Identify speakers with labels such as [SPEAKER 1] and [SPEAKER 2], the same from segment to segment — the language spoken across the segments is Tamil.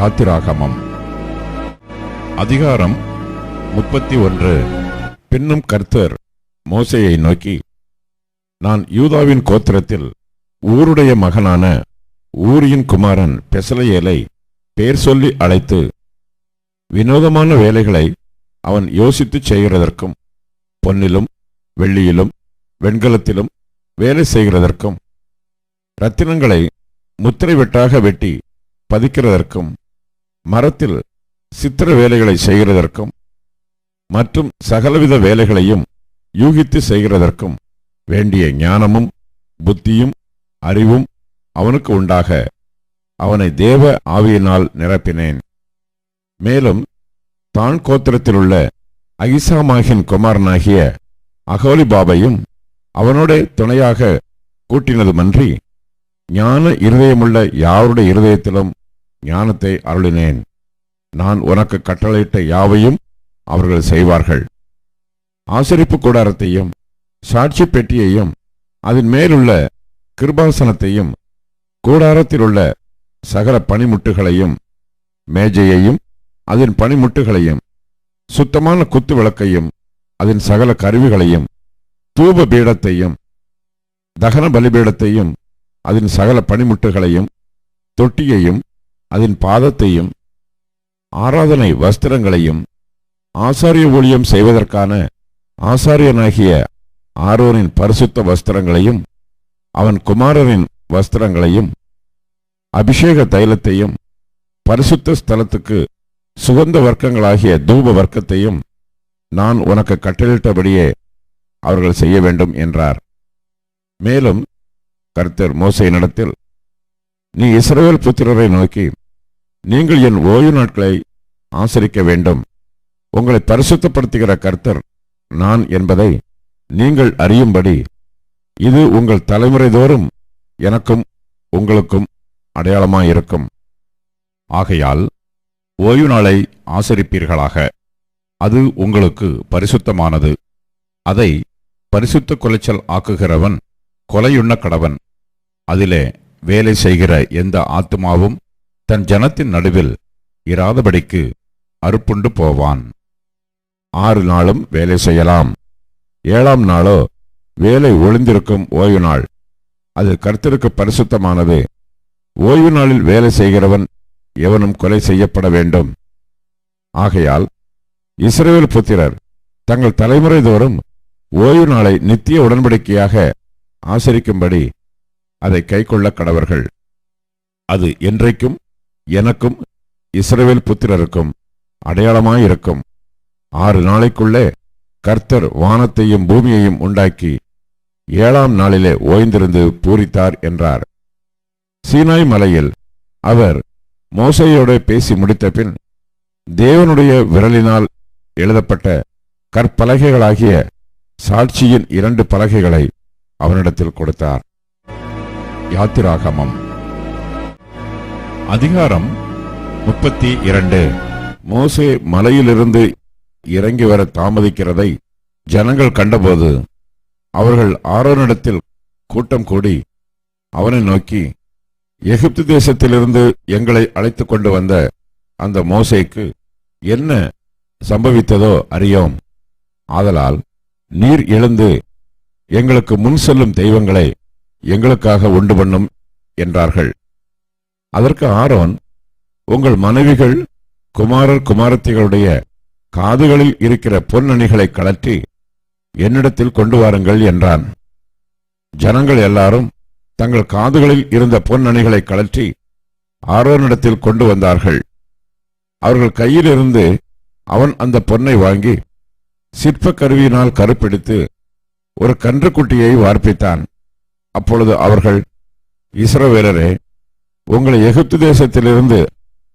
[SPEAKER 1] யாத்திராகமம். அதிகாரம் முப்பத்தி ஒன்று. பின்னும் கர்த்தர் மோசையை நோக்கி நான் யூதாவின் கோத்திரத்தில் ஊருடைய மகனான ஊரியின் குமாரன் பெசலையேலை பேர் சொல்லி அழைத்து வினோதமான வேலைகளை அவன் யோசித்து செய்கிறதற்கும் பொன்னிலும் வெள்ளியிலும் வெண்கலத்திலும் வேலை செய்கிறதற்கும் ரத்தினங்களை முத்திரை வெட்டாக வெட்டி பதிக்கிறதற்கும் மரத்தில் சித்திர வேலைகளை செய்கிறதற்கும் மற்றும் சகலவித வேலைகளையும் யூகித்து செய்கிறதற்கும் வேண்டிய ஞானமும் புத்தியும் அறிவும் அவனுக்கு உண்டாக அவனை தேவ ஆவியினால் நிரப்பினேன். மேலும் தான் கோத்திரத்திலுள்ள அகிசாமாகின் குமாரனாகிய அகோலிபாபையும் அவனோட துணையாக கூட்டினதுமன்றி ஞான இருதயமுள்ள யாருடைய இருதயத்திலும் ஞானத்தை அருளினேன். நான் உனக்கு கட்டளையிட்ட யாவையும் அவர்கள் செய்வார்கள். ஆசரிப்பு கூடாரத்தையும் சாட்சி பெட்டியையும் அதன் மேலுள்ள கிருபாசனத்தையும் கூடாரத்தில் உள்ள சகல பனிமுட்டுகளையும் மேஜையையும் அதன் பனிமுட்டுகளையும் சுத்தமான குத்து விளக்கையும் அதன் சகல கருவிகளையும் தூப பீடத்தையும் தகன பலிபீடத்தையும் அதன் சகல பனிமுட்டுகளையும் தொட்டியையும் அதன் பாதத்தையும் ஆராதனை வஸ்திரங்களையும் ஆசாரிய ஊழியம் செய்வதற்கான ஆசாரியனாகிய ஆரோனின் பரிசுத்த வஸ்திரங்களையும் அவன் குமாரரின் வஸ்திரங்களையும் அபிஷேக தைலத்தையும் பரிசுத்த ஸ்தலத்துக்கு சுகந்த வர்க்கங்களாகிய தூப வர்க்கத்தையும் நான் உனக்கு கட்டளிட்டபடியே அவர்கள் செய்ய வேண்டும் என்றார். மேலும் கர்த்தர் நடத்தில் நீ இஸ்ரவேல் புத்திரரை நோக்கி நீங்கள் என் ஓய்வு நாட்களை ஆசரிக்க வேண்டும். உங்களை பரிசுத்தப்படுத்துகிற கர்த்தர் நான் என்பதை நீங்கள் அறியும்படி இது உங்கள் தலைமுறை தோறும் எனக்கும் உங்களுக்கும் அடையாளமாயிருக்கும். ஆகையால் ஓய்வு நாளை ஆசரிப்பீர்களாக. அது உங்களுக்கு பரிசுத்தமானது. அதை பரிசுத்த குலைச்சல் ஆக்குகிறவன் கொலையுண்ண கடவன். அதிலே வேலை செய்கிற எந்த ஆத்துமாவும் தன் ஜனத்தின் நடுவில் இராதபடிக்கு அறுப்புண்டு போவான். ஆறு நாளும் வேலை செய்யலாம். ஏழாம் நாளோ வேலை ஒளிந்திருக்கும் ஓய்வு நாள். அது கருத்திற்கு பரிசுத்தமானது. ஓய்வு நாளில் வேலை செய்கிறவன் எவனும் கொலை செய்யப்பட வேண்டும். ஆகையால் இஸ்ரேல் புத்திரர் தங்கள் தலைமுறை தோறும் ஓய்வு நாளை நித்திய உடன்படிக்கையாக ஆசரிக்கும்படி அதை கைக்கொள்ள கடவர்கள். அது என்றைக்கும் எனக்கும் இஸ்ரவேல் புத்திரருக்கும் அடையாளமாயிருக்கும். ஆறு நாளைக்குள்ளே கர்த்தர் வானத்தையும் பூமியையும் உண்டாக்கி ஏழாம் நாளிலே ஓய்ந்திருந்து பூரித்தார் என்றார். சீனாய் மலையில் அவர் மோசையோடு பேசி முடித்த பின் தேவனுடைய விரலினால் எழுதப்பட்ட கற்பலகைகளாகிய சாட்சியின் இரண்டு பலகைகளை அவனிடத்தில் கொடுத்தார். யாத்திராகமம். அதிகாரம் முப்பத்தி இரண்டு. மோசே மலையிலிருந்து இறங்கி வர தாமதிக்கிறதை ஜனங்கள் கண்டபோது அவர்கள் ஆரோனிடத்தில் கூட்டம் கூடி அவனை நோக்கி எகிப்து தேசத்திலிருந்து எங்களை அழைத்து கொண்டு வந்த அந்த மோசைக்கு என்ன சம்பவித்ததோ அறியோம். ஆதலால் நீர் எழுந்து எங்களுக்கு முன் செல்லும் தெய்வங்களை எங்களுக்காக உண்டு பண்ணும் என்றார்கள். அதற்கு ஆரோன் உங்கள் மனைவிகள் குமாரர் குமாரத்திகளுடைய காதுகளில் இருக்கிற பொன்னணிகளை கலற்றி என்னிடத்தில் கொண்டு வாருங்கள் என்றான். ஜனங்கள் எல்லாரும் தங்கள் காதுகளில் இருந்த பொன்னணிகளை கலற்றி ஆரோனிடத்தில் கொண்டு வந்தார்கள். அவர்கள் கையிலிருந்து அவன் அந்த பொன்னை வாங்கி சிற்ப கருவியினால் கருப்பிடித்து ஒரு கன்றுக்குட்டியை வார்ப்பித்தான். அப்பொழுது அவர்கள் இஸ்ரவேலரே உங்களை எகிப்து தேசத்திலிருந்து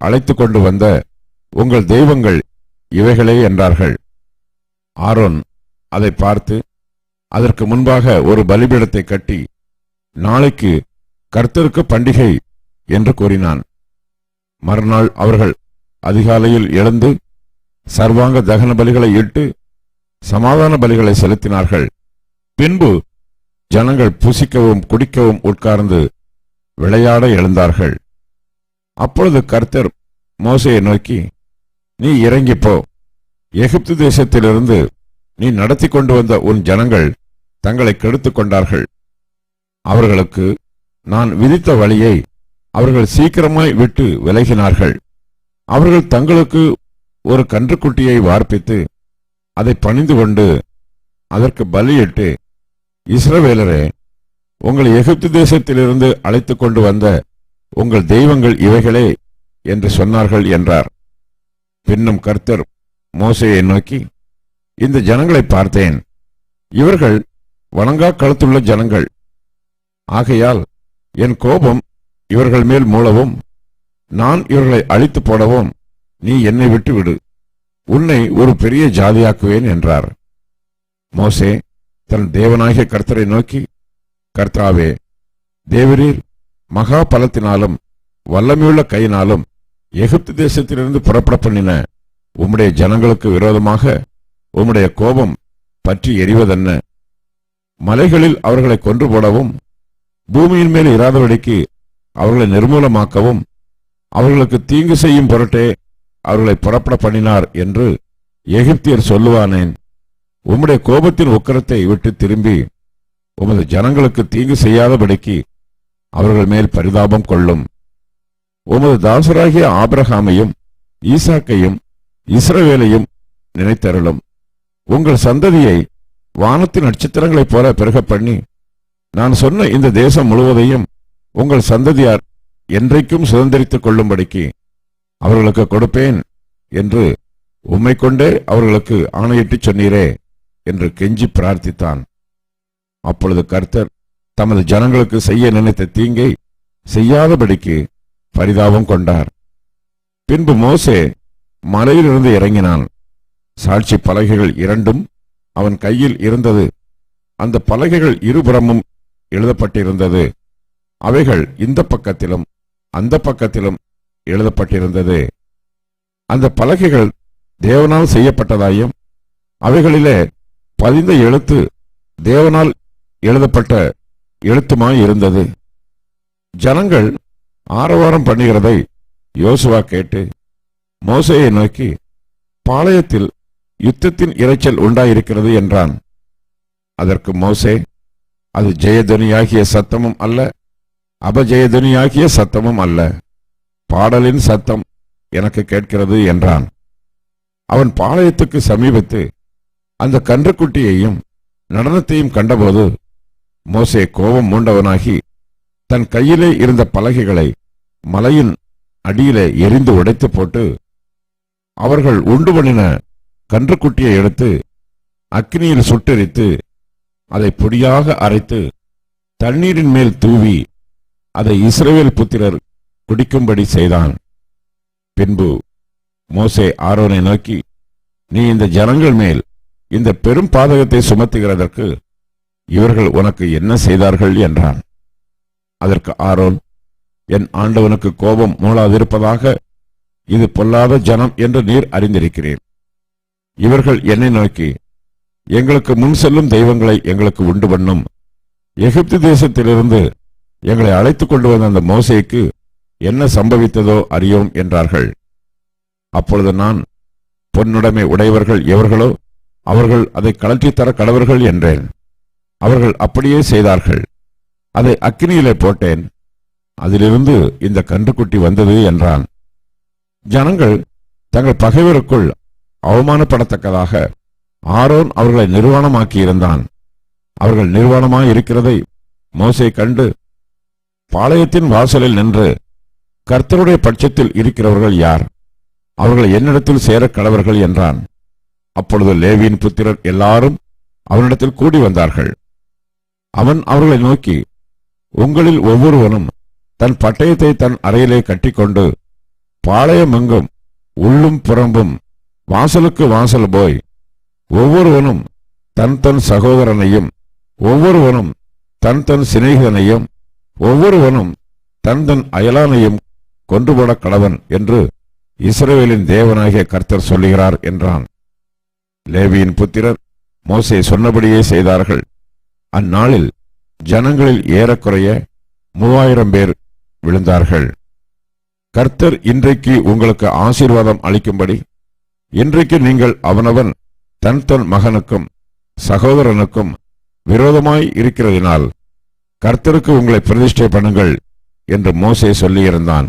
[SPEAKER 1] அழைத்து கொண்டு வந்த உங்கள் தெய்வங்கள் இவைகளே என்றார்கள். ஆரோன் அதை பார்த்து அதற்கு முன்பாக ஒரு பலிபீடத்தை கட்டி நாளைக்கு கர்த்தருக்கு பண்டிகை என்று கூறினான். மறுநாள் அவர்கள் அதிகாலையில் எழுந்து சர்வாங்க தகன பலிகளை இட்டு சமாதான பலிகளை செலுத்தினார்கள். பின்பு ஜனங்கள் புசிக்கவும் குடிக்கவும் உட்கார்ந்து விளையாட எழுந்தார்கள். அப்பொழுது கர்த்தர் மோசையை நோக்கி நீ இறங்கி போ. எகிப்து தேசத்திலிருந்து நீ நடத்தி கொண்டு வந்த உன் ஜனங்கள் தங்களை கெடுத்துக் கொண்டார்கள். அவர்களுக்கு நான் விதித்த வழியை அவர்கள் சீக்கிரமாய் விட்டு விலகினார்கள். அவர்கள் தங்களுக்கு ஒரு கன்றுக்குட்டியை வார்ப்பித்து அதை பணிந்து கொண்டு அதற்கு பலியிட்டு இஸ்ரவேலரே உங்கள் எகிப்து தேசத்திலிருந்து அழைத்துக் கொண்டு வந்த உங்கள் தெய்வங்கள் இவைகளே என்று சொன்னார்கள் என்றார். பின்னும் கர்த்தர் மோசையை நோக்கி இந்த ஜனங்களை பார்த்தேன். இவர்கள் வணங்கா கழுத்துள்ள ஜனங்கள். ஆகையால் என் கோபம் இவர்கள் மேல் மூளவும். நான் இவர்களை அழித்து போடவும். நீ என்னை விட்டு விடு உன்னை ஒரு பெரிய ஜாதியாக்குவேன் என்றார். மோசே தன் தேவனாகிய கர்த்தரை நோக்கி கர்த்தாவே தேவரீர் மகா பலத்தினாலும் வல்லமையுள்ள கையினாலும் எகிப்து தேசத்திலிருந்து புறப்பட பண்ணின உம்முடைய ஜனங்களுக்கு விரோதமாக உம்முடைய கோபம் பற்றி எரிவதென்ன? மலைகளில் அவர்களை கொன்று போடவும் பூமியின் மேல் இராதபடிக்கு அவர்களை நிர்மூலமாக்கவும் அவர்களுக்கு தீங்கு செய்யும் பொருட்டே அவர்களை புறப்பட பண்ணினார் என்று எகிப்தியர் சொல்லுவானேன். உம்முடைய கோபத்தின் உக்கரத்தை விட்டு திரும்பி உமது ஜனங்களுக்கு தீங்கு செய்யாதபடிக்கு அவர்கள் மேல் பரிதாபம் கொள்ளும். உமது தாசராகிய ஆபிரகாமையும் ஈசாக்கையும் இஸ்ரவேலையும் நினைத்தருளும். உங்கள் சந்ததியை வானத்தின் நட்சத்திரங்களைப் போல பிறக பண்ணி நான் சொன்ன இந்த தேசம் முழுவதையும் உங்கள் சந்ததியார் என்றைக்கும் சுதந்திரித்துக் கொள்ளும்படிக்கு அவர்களுக்கு கொடுப்பேன் என்று உம்மை கொண்டே அவர்களுக்கு ஆணையிட்டுச் சொன்னீரே என்று கெஞ்சி பிரார்த்தித்தான். அப்பொழுது கர்த்தர் தமது ஜனங்களுக்கு செய்ய நினைத்த தீங்கை செய்யாதபடிக்கு பரிதாபம் கொண்டார். பின்பு மோசே மலையிலிருந்து இறங்கினான். சாட்சி பலகைகள் இரண்டும் அவன் கையில் இருந்தது. அந்த பலகைகள் இருபுறமும் எழுதப்பட்டிருந்தது. அவைகள் இந்த பக்கத்திலும் அந்த பக்கத்திலும் எழுதப்பட்டிருந்தது. அந்த பலகைகள் தேவனால் செய்யப்பட்டதாயும் அவைகளிலே பதிந்த எழுத்து தேவனால் எழுதப்பட்ட எழுத்துமாய் இருந்தது ஜனங்கள் ஆரவாரம் பண்ணுகிறதை யோசுவா கேட்டு மோசையை நோக்கி பாளையத்தில் யுத்தத்தின் இரைச்சல் உண்டாயிருக்கிறது என்றான். அதற்கு மோசே அது ஜெயதுனியாகிய சத்தமும் அல்ல அபஜெயதுனியாகிய சத்தமும் அல்ல. பாடலின் சத்தம் எனக்கு கேட்கிறது என்றான். அவன் பாளையத்துக்கு சமீபத்து அந்த கன்றுக்குட்டியையும் நடனத்தையும் கண்டபோது மோசே கோபம் மூண்டவனாகி தன் கையிலே இருந்த பலகைகளை மலையின் அடியிலே எரிந்து உடைத்து போட்டு அவர்கள் உண்டு பண்ணின கன்றுக்குட்டியை எடுத்து அக்னியில் சுட்டெரித்து அதை பொடியாக அரைத்து தண்ணீரின் மேல் தூவி அதை இஸ்ரேல் புத்திரர் குடிக்கும்படி செய்தான். பின்பு மோசே ஆரோனை நோக்கி நீ இந்த ஜனங்கள் மேல் இந்த பெரும் பாதகத்தை சுமத்துகிறதற்கு இவர்கள் உனக்கு என்ன செய்தார்கள் என்றான். அதற்கு ஆரோன் என் ஆண்டவனுக்கு கோபம் மூளாதிருப்பதாக இது பொல்லாத ஜனம் என்று நீர் அறிந்திருக்கிறேன் இவர்கள் என்னை நோக்கி எங்களுக்கு முன் செல்லும் தெய்வங்களை எங்களுக்கு உண்டு பண்ணும். எகிப்து தேசத்திலிருந்து எங்களை அழைத்துக் கொண்டு வந்த அந்த மோசைக்கு என்ன சம்பவித்ததோ அறியோம் என்றார்கள். அப்பொழுது நான் பொன்னுடைமை உடையவர்கள் எவர்களோ அவர்கள் அதை கழற்றித் தர கடவர்கள் என்றேன். அவர்கள் அப்படியே செய்தார்கள். அதை அக்கினியிலே போட்டேன். அதிலிருந்து இந்த கன்றுக்குட்டி வந்தது என்றான். ஜனங்கள் தங்கள் பகைவருக்குள் அவமானப்படத்தக்கதாக ஆரோன் அவர்களை நிர்வாணமாக்கியிருந்தான் அவர்கள் நிர்வாணமாய் இருக்கிறதை கண்டு பாளையத்தின் வாசலில் நின்று கர்த்தருடைய பட்சத்தில் இருக்கிறவர்கள் யார்? அவர்கள் என்னிடத்தில் சேரக் கடவர்கள் என்றான். அப்பொழுது லேவியின் புத்திரர் எல்லாரும் அவனிடத்தில் கூடி வந்தார்கள். அவன் அவர்களை நோக்கி உங்களில் ஒவ்வொருவனும் தன் பட்டயத்தை தன் அறையிலே கட்டிக்கொண்டு பாளையமெங்கும் உள்ளும் புறம்பும் வாசலுக்கு வாசல் போய் ஒவ்வொருவனும் தன் தன் சகோதரனையும் ஒவ்வொருவனும் தன் தன் சிநேகிதனையும் ஒவ்வொருவனும் தன் தன் அயலானையும் கொன்றுபோட கடவன் என்று இஸ்ரேலின் தேவனாகிய கர்த்தர் சொல்லுகிறார் என்றான். லேவியின் புத்திரர் மோசே சொன்னபடியே செய்தார்கள். அந்நாளில் ஜனங்களில் ஏறக்குறைய மூவாயிரம் பேர் விழுந்தார்கள். கர்த்தர் இன்றைக்கு உங்களுக்கு ஆசீர்வாதம் அளிக்கும்படி இன்றைக்கு நீங்கள் அவனவன் தன் தன் மகனுக்கும் சகோதரனுக்கும் விரோதமாய் இருக்கிறதினால் கர்த்தருக்கு உங்களை பிரதிஷ்டை பண்ணுங்கள் என்று மோசே சொல்லியிருந்தான்.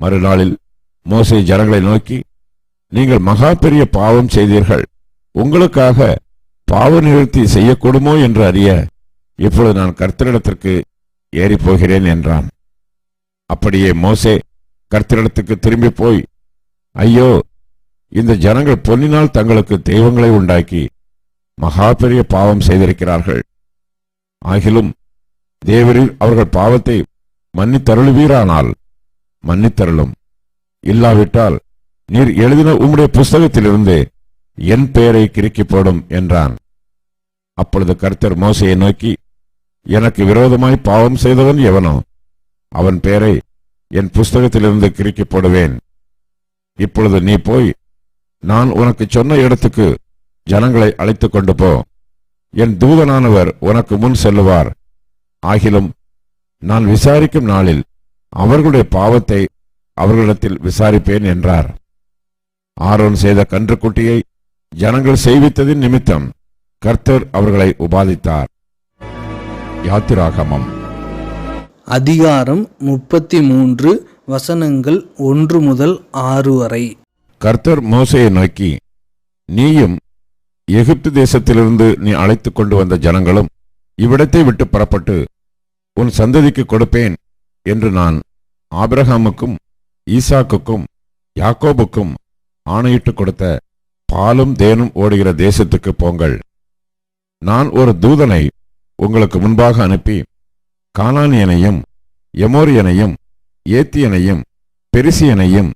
[SPEAKER 1] மறுநாளில் மோசே ஜனங்களை நோக்கி நீங்கள் மகா பெரிய பாவம் செய்தீர்கள். உங்களுக்காக பாவ நிவர்த்தி செய்யக்கூடுமோ என்று அறிய இப்பொழுது நான் கர்த்தரிடத்திற்கு ஏறிப் போகிறேன் என்றான். அப்படியே மோசே கர்த்தரிடத்துக்கு திரும்பி போய் ஐயோ இந்த ஜனங்கள் பொன்னினால் தங்களுக்கு தெய்வங்களை உண்டாக்கி மகா பெரிய பாவம் செய்திருக்கிறார்கள். ஆகிலும் தேவரில் அவர்கள் பாவத்தை மன்னித்தருளுவீரானால் மன்னித்தருளும். இல்லாவிட்டால் நீர் எழுதின உம்முடைய புஸ்தகத்திலிருந்து என் பெயரை கிறுக்கி போடும் என்றான். அப்பொழுது கர்த்தர் மோசையை நோக்கி எனக்கு விரோதமாய் பாவம் செய்தவன் எவனோ? அவன் பெயரை என் புஸ்தகத்திலிருந்து கிறுக்கி போடுவேன். இப்பொழுது நீ போய் நான் உனக்கு சொன்ன இடத்துக்கு ஜனங்களை அழைத்துக் கொண்டு போ. என் தூதனானவர் உனக்கு முன் செல்லுவார். ஆகிலும் நான் விசாரிக்கும் நாளில் அவர்களுடைய பாவத்தை அவர்களிடத்தில் விசாரிப்பேன் என்றார். ஆரோன் செய்த கன்றுக்குட்டியை ஜனங்கள் செய்வித்ததின் நிமித்தம் கர்த்தர் அவர்களை உபாதித்தார். யாத்திராகமம்.
[SPEAKER 2] அதிகாரம் முப்பத்தி மூன்று வசனங்கள் ஒன்று முதல் ஆறு வரை.
[SPEAKER 1] கர்த்தர் மோசையை நோக்கி நீயும் எகிப்து தேசத்திலிருந்து நீ அழைத்துக் கொண்டு வந்த ஜனங்களும் இவ்விடத்தை விட்டு புறப்பட்டு உன் சந்ததிக்கு கொடுப்பேன் என்று நான் ஆபிரகாமுக்கும் ஈசாக்குக்கும் யாக்கோபுக்கும் ஆணையிட்டு கொடுத்த பாலும் தேனும் ஓடுகிற தேசத்துக்கு போங்கள். நான் ஒரு தூதனை உங்களுக்கு முன்பாக அனுப்பி கானானியனையும் எமோரியனையும் ஏத்தியனையும் பெரிசியனையும்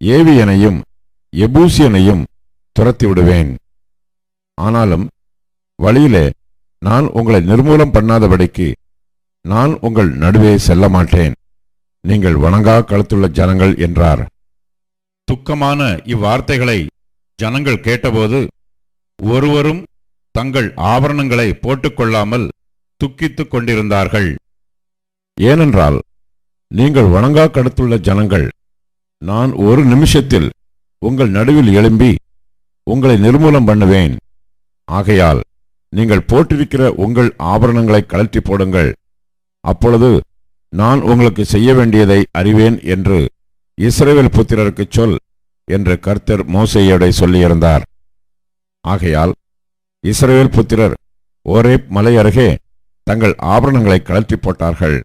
[SPEAKER 1] ஏவியனையும் எபூசியனையும் துரத்தி விடுவேன். ஆனாலும் வழியிலே நான் உங்களை நிர்மூலம் பண்ணாதபடிக்கு நான் உங்கள் நடுவே செல்ல மாட்டேன். நீங்கள் வணங்கா கழுத்துள்ள ஜனங்கள் என்றார். துக்கமான இவ்வார்த்தைகளை ஜனங்கள் கேட்டபோது ஒருவரும் தங்கள் ஆபரணங்களை போட்டுக்கொள்ளாமல் துக்கித்துக் கொண்டிருந்தார்கள். ஏனென்றால் நீங்கள் வணங்கா கடத்துள்ள ஜனங்கள் நான் ஒரு நிமிஷத்தில் உங்கள் நடுவில் எழும்பி உங்களை நிர்மூலம் பண்ணுவேன். ஆகையால் நீங்கள் போட்டிருக்கிற உங்கள் ஆபரணங்களை கழற்றி போடுங்கள். அப்பொழுது நான் உங்களுக்கு செய்ய வேண்டியதை அறிவேன் என்று இஸ்ரேவேல் புத்திரருக்குச் சொல் என்று கர்த்தர் மோசையோட சொல்லியிருந்தார். ஆகையால் இஸ்ரேல் புத்திரர் ஓரேப் மலை அருகே தங்கள் ஆபரணங்களை கழற்றி போட்டார்கள்.